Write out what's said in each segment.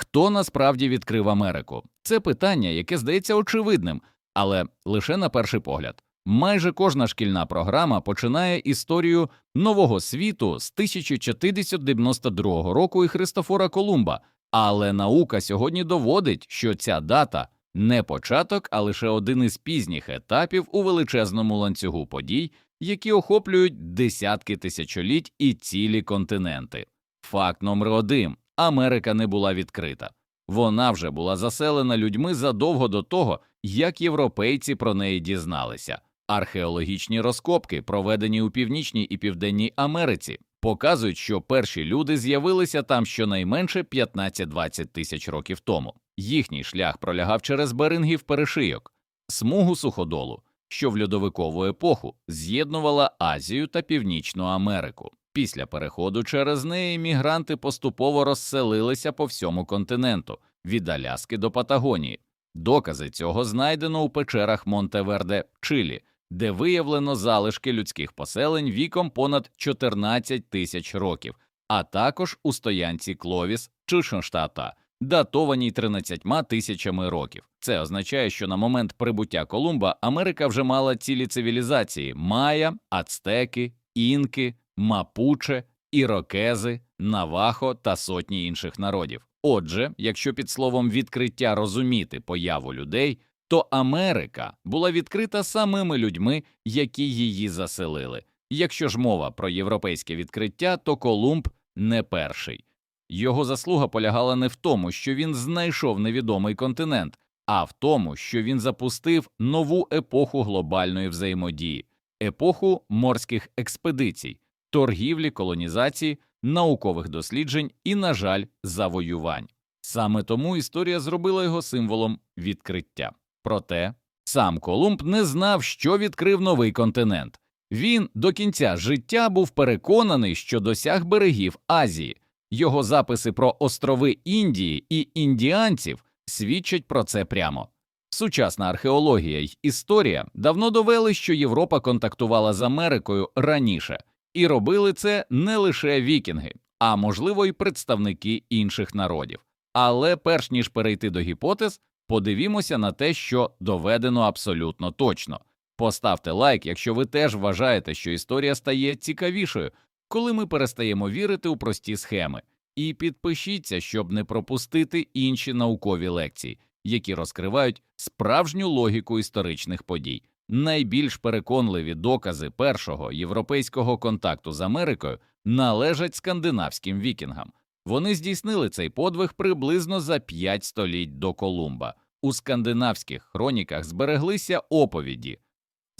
Хто насправді відкрив Америку? Це питання, яке здається очевидним, але лише на перший погляд. Майже кожна шкільна програма починає історію нового світу з 1492 року і Христофора Колумба, але наука сьогодні доводить, що ця дата не початок, а лише один із пізніх етапів у величезному ланцюгу подій, які охоплюють десятки тисячоліть і цілі континенти. Факт номер один Америка не була відкрита. Вона вже була заселена людьми задовго до того, як європейці про неї дізналися. Археологічні розкопки, проведені у північній і південній Америці, показують, що перші люди з'явилися там щонайменше 15-20 тисяч років тому. Їхній шлях пролягав через Берингів перешийок, смугу суходолу, що в льодовикову епоху з'єднувала Азію та Північну Америку. Після переходу через неї мігранти поступово розселилися по всьому континенту від Аляски до Патагонії. Докази цього знайдено у печерах Монтеверде, Чилі, де виявлено залишки людських поселень віком понад 14 тисяч років, а також у стоянці Кловіс Чишонштата, датованій 13 тисячами років. Це означає, що на момент прибуття Колумба Америка вже мала цілі цивілізації майя, ацтеки, інки, мапуче, ірокези, навахо та сотні інших народів. Отже, якщо під словом відкриття розуміти появу людей, то Америка була відкрита самими людьми, які її заселили. Якщо ж мова про європейське відкриття, то Колумб не перший. Його заслуга полягала не в тому, що він знайшов невідомий континент, а в тому, що він запустив нову епоху глобальної взаємодії, епоху морських експедицій, торгівлі, колонізації, наукових досліджень і, на жаль, завоювань. Саме тому історія зробила його символом відкриття. Проте сам Колумб не знав, що відкрив новий континент. Він до кінця життя був переконаний, що досяг берегів Азії. Його записи про острови Індії і індіанців свідчать про це прямо. Сучасна археологія й історія давно довели, що Європа контактувала з Америкою раніше, і робили це не лише вікінги, а можливо й представники інших народів. Але перш ніж перейти до гіпотез, подивімося на те, що доведено абсолютно точно. Поставте лайк, якщо ви теж вважаєте, що історія стає цікавішою, коли ми перестаємо вірити у прості схеми, і підпишіться, щоб не пропустити інші наукові лекції, які розкривають справжню логіку історичних подій. Найбільш переконливі докази першого європейського контакту з Америкою належать скандинавським вікінгам. Вони здійснили цей подвиг приблизно за п'ять століть до Колумба. У скандинавських хроніках збереглися оповіді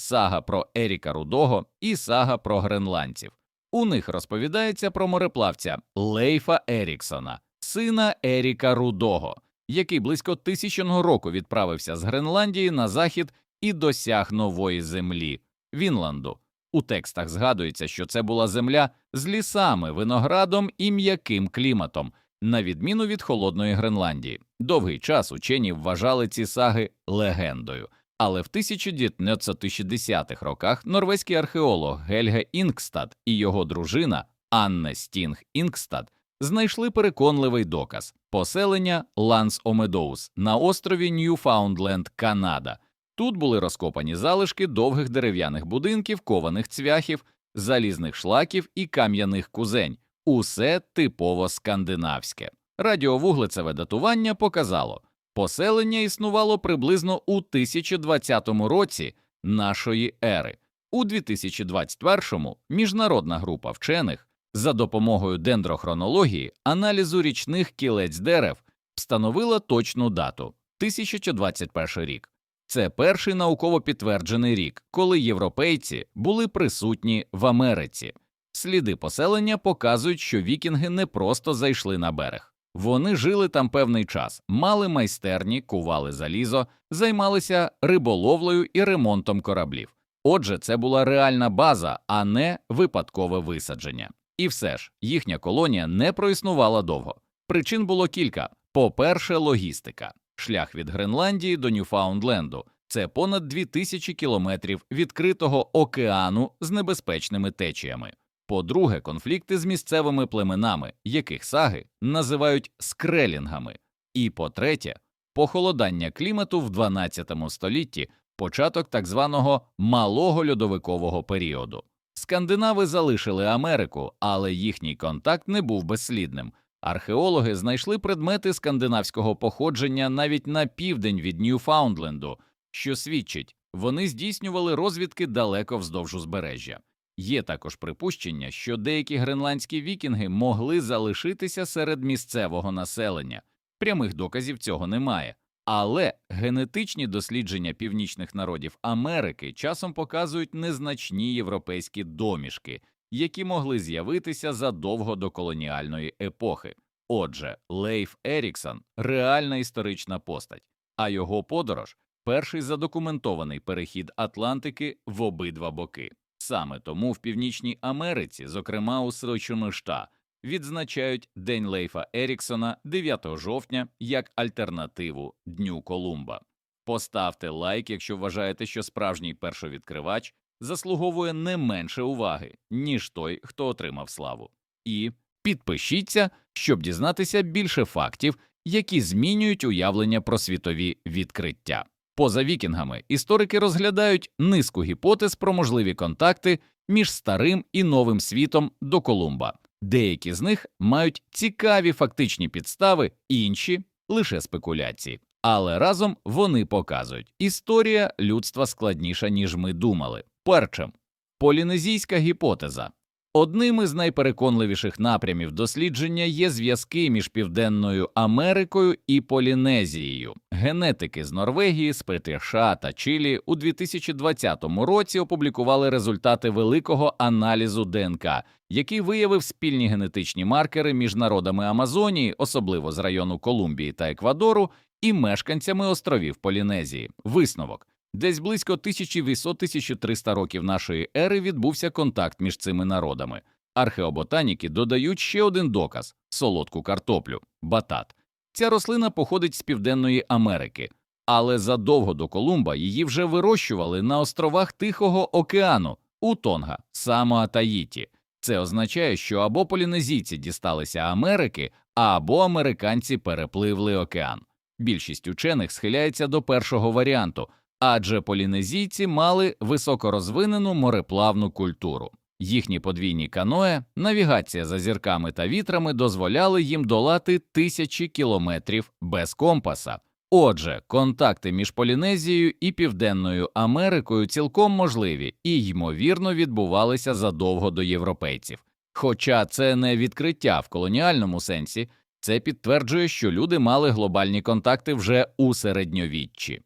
сага про Еріка Рудого і сага про гренландців. У них розповідається про мореплавця Лейфа Еріксона, сина Еріка Рудого, який близько тисячного року відправився з Гренландії на захід і досяг нової землі Вінланду. У текстах згадується, що це була земля з лісами, виноградом і м'яким кліматом, на відміну від холодної Гренландії. Довгий час учені вважали ці саги легендою. Але в 1960-х роках норвезький археолог Гельге Інгстад і його дружина Анне Стінг Інгстад знайшли переконливий доказ поселення Ланс Омедоус на острові Ньюфаундленд, Канада. Тут були розкопані залишки довгих дерев'яних будинків, кованих цвяхів, залізних шлаків і кам'яних кузень. Усе типово скандинавське. Радіовуглецеве датування показало, поселення існувало приблизно у 1020 році нашої ери. У 2021-му міжнародна група вчених за допомогою дендрохронології аналізу річних кілець дерев встановила точну дату 1021 рік. Це перший науково підтверджений рік, коли європейці були присутні в Америці. Сліди поселення показують, що вікінги не просто зайшли на берег. Вони жили там певний час, мали майстерні, кували залізо, займалися риболовлею і ремонтом кораблів. Отже, це була реальна база, а не випадкове висадження. І все ж їхня колонія не проіснувала довго. Причин було кілька: по-перше, логістика. Шлях від Гренландії до Ньюфаундленду це понад 2000 кілометрів відкритого океану з небезпечними течіями. По-друге, конфлікти з місцевими племенами, яких саги називають скрелінгами. І по-третє, похолодання клімату в 12 столітті, початок так званого малого льодовикового періоду. Скандинави залишили Америку, але їхній контакт не був безслідним. Археологи знайшли предмети скандинавського походження навіть на південь від Ньюфаундленду, що свідчить, вони здійснювали розвідки далеко вздовж узбережжя. Є також припущення, що деякі гренландські вікінги могли залишитися серед місцевого населення. Прямих доказів цього немає. Але генетичні дослідження північних народів Америки часом показують незначні європейські домішки, які могли з'явитися задовго до колоніальної епохи. Отже, Лейф Еріксон реальна історична постать, а його подорож перший задокументований перехід Атлантики в обидва боки. Саме тому в Північній Америці, зокрема у Сочиништа, відзначають День Лейфа Еріксона 9 жовтня як альтернативу Дню Колумба. Поставте лайк, якщо вважаєте, що справжній першовідкривач заслуговує не менше уваги, ніж той, хто отримав славу. І підпишіться, щоб дізнатися більше фактів, які змінюють уявлення про світові відкриття. Поза вікінгами історики розглядають низку гіпотез про можливі контакти між старим і новим світом до Колумба. Деякі з них мають цікаві фактичні підстави, інші лише спекуляції. Але разом вони показують, історія людства складніша, ніж ми думали. Першим полінезійська гіпотеза. Одним із найпереконливіших напрямів дослідження є зв'язки між Південною Америкою і Полінезією. Генетики з Норвегії, Спритиша та Чилі у 2020 році опублікували результати великого аналізу ДНК, який виявив спільні генетичні маркери між народами Амазонії, особливо з району Колумбії та Еквадору, і мешканцями островів Полінезії. Висновок. Десь близько 1800-1300 років нашої ери відбувся контакт між цими народами. Археоботаніки додають ще один доказ солодку картоплю батат. Ця рослина походить з Південної Америки, але задовго до Колумба її вже вирощували на островах Тихого океану у Тонга, Самоа Таїті. Це означає, що або полінезійці дісталися Америки, або американці перепливли океан. Більшість учених схиляється до першого варіанту адже полінезійці мали високорозвинену мореплавну культуру. Їхні подвійні каное, навігація за зірками та вітрами дозволяли їм долати тисячі кілометрів без компаса. Отже, контакти між Полінезією і Південною Америкою цілком можливі і, ймовірно, відбувалися задовго до європейців. Хоча це не відкриття в колоніальному сенсі, це підтверджує, що люди мали глобальні контакти вже у середньовіччі.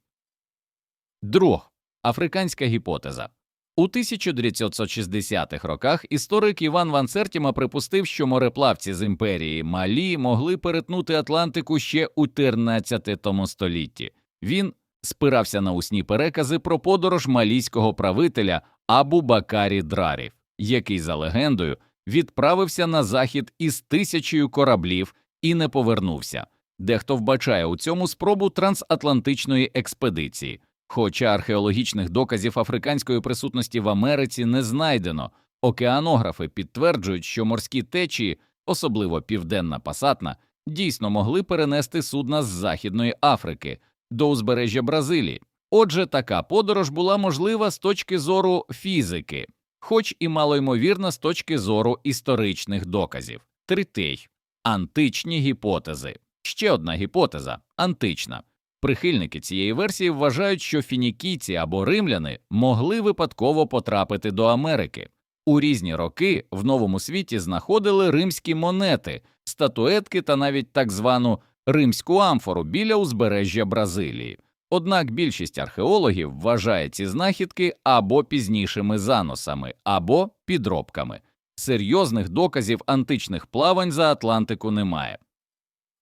Друг африканська гіпотеза. У 1960-х роках історик Іван Ван Сертіма припустив, що мореплавці з імперії Малі могли перетнути Атлантику ще у 13 столітті. Він спирався на усні перекази про подорож малійського правителя Абу Бакарі Драрів, який, за легендою, відправився на захід із тисячею кораблів і не повернувся. Дехто вбачає у цьому спробу трансатлантичної експедиції. Хоча археологічних доказів африканської присутності в Америці не знайдено, океанографи підтверджують, що морські течії, особливо південна пасатна, дійсно могли перенести судна з Західної Африки до узбережжя Бразилії. Отже, така подорож була можлива з точки зору фізики, хоч і малоймовірна з точки зору історичних доказів. Третій античні гіпотези. Ще одна гіпотеза антична. Прихильники цієї версії вважають, що фінікійці або римляни могли випадково потрапити до Америки. У різні роки в новому світі знаходили римські монети, статуетки та навіть так звану римську амфору біля узбережжя Бразилії. Однак більшість археологів вважає ці знахідки або пізнішими заносами, або підробками. Серйозних доказів античних плавань за Атлантику немає.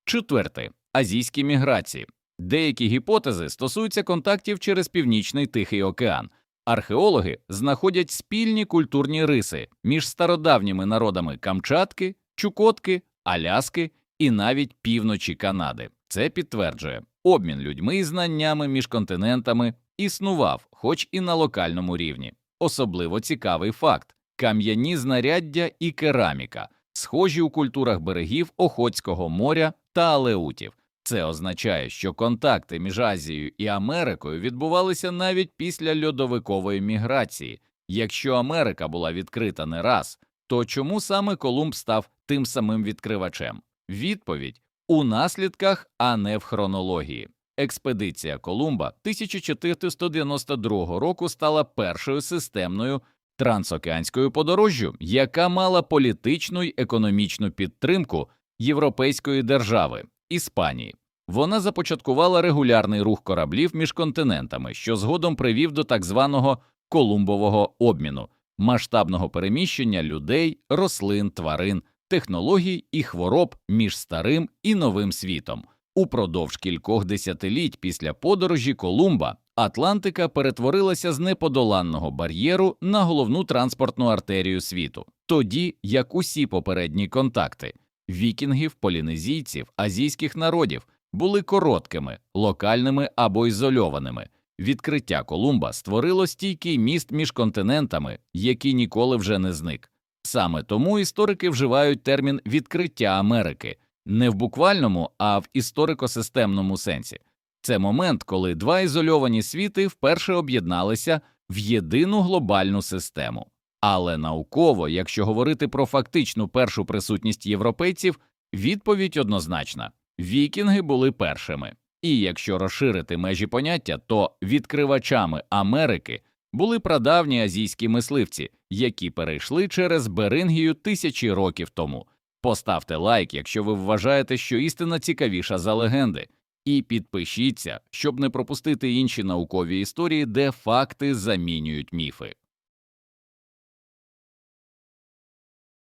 Четверте азійські міграції. Деякі гіпотези стосуються контактів через північний Тихий океан. Археологи знаходять спільні культурні риси між стародавніми народами Камчатки, Чукотки, Аляски і навіть півночі Канади. Це підтверджує, обмін людьми і знаннями між континентами існував, хоч і на локальному рівні. Особливо цікавий факт: кам'яні знаряддя і кераміка, схожі у культурах берегів Охотського моря та Алеутів. Це означає, що контакти між Азією і Америкою відбувалися навіть після льодовикової міграції. Якщо Америка була відкрита не раз, то чому саме Колумб став тим самим відкривачем? Відповідь у наслідках, а не в хронології. Експедиція Колумба 1492 року стала першою системною трансокеанською подорожжю, яка мала політичну й економічну підтримку європейської держави Іспанії. Вона започаткувала регулярний рух кораблів між континентами, що згодом привів до так званого Колумбового обміну, масштабного переміщення людей, рослин, тварин, технологій і хвороб між старим і новим світом. Упродовж кількох десятиліть після подорожі Колумба Атлантика перетворилася з неподоланного бар'єру на головну транспортну артерію світу, тоді як усі попередні контакти вікінгів, полінезійців, азійських народів були короткими, локальними або ізольованими. Відкриття Колумба створило стійкий міст між континентами, який ніколи вже не зник. Саме тому історики вживають термін відкриття Америки не в буквальному, а в історико-системному сенсі. Це момент, коли два ізольовані світи вперше об'єдналися в єдину глобальну систему. Але науково, якщо говорити про фактичну першу присутність європейців, відповідь однозначна вікінги були першими. І якщо розширити межі поняття, то відкривачами Америки були прадавні азійські мисливці, які перейшли через Берингію тисячі років тому. Поставте лайк, якщо ви вважаєте, що істина цікавіша за легенди, і підпишіться, щоб не пропустити інші наукові історії, де факти замінюють міфи.